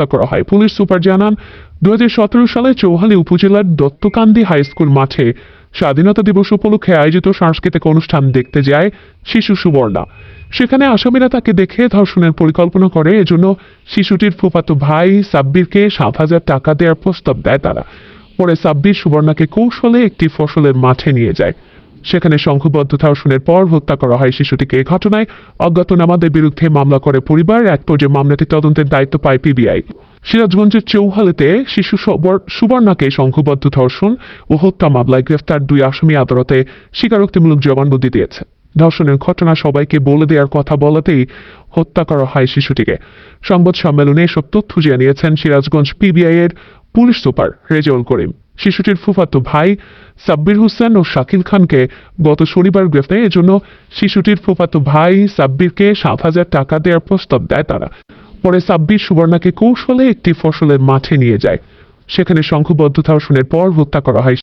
হত্যা করা হয়। পুলিশ সুপার জানান দু সালে চৌহালি উপজেলার দত্তকান্দি হাই স্কুল মাঠে স্বাধীনতা দিবস উপলক্ষে আয়োজিত সাংস্কৃতিক অনুষ্ঠান দেখতে যায় শিশু সুবর্ণা। সেখানে আসামিরা তাকে দেখে ধর্ষণের পরিকল্পনা করে, এজন্য শিশুটির ফুফাতো ভাই সাব্বিরকে সাত হাজার টাকা দেওয়ার প্রস্তাব দেয় তারা। পরে সাব্বির সুবর্ণাকে কৌশলে একটি ফসলের মাঠে নিয়ে যায়। সেখানে সংঘবদ্ধ ধর্ষণের পর হত্যা করা হয় শিশুটিকে। এ ঘটনায় অজ্ঞাতনামাদের বিরুদ্ধে মামলা করে পরিবার। এক পর্যায়ে মামলাটি তদন্তের দায়িত্ব পায় পিবিআই। সিরাজগঞ্জের চৌহালিতে শিশু সুবর্ণাকে সংঘবদ্ধ ধর্ষণ ও হত্যা মামলায় গ্রেফতার দুই আসামি আদালতে স্বীকারোক্তিমূলক জবানবন্দি দিয়েছে। ধর্ষণের ঘটনা সবাইকে বলে দেওয়ার কথা বলাতেই হত্যা করা হয় শিশুটিকে। সংবাদ সম্মেলনে এসব তথ্য জানিয়েছেন সিরাজগঞ্জ পিবিআই এর পুলিশ সুপার রেজাউল করিম। শিশুটির ফুফাতো ভাই সাব্বির হোসেন ও শাকিল খানকে গত শনিবার গ্রেফতার জন্য শিশুটির ফুফাতো ভাই সাব্বিরকে সাত হাজার টাকা দেওয়ার প্রস্তাব দেয় তারা। পরে সাব্বির সুবর্ণাকে কৌশলে একটি ফসলের মাঠে নিয়ে যায়। সেখানে সংঘবদ্ধ ধর্ষণের পর হত্যা করা হয়।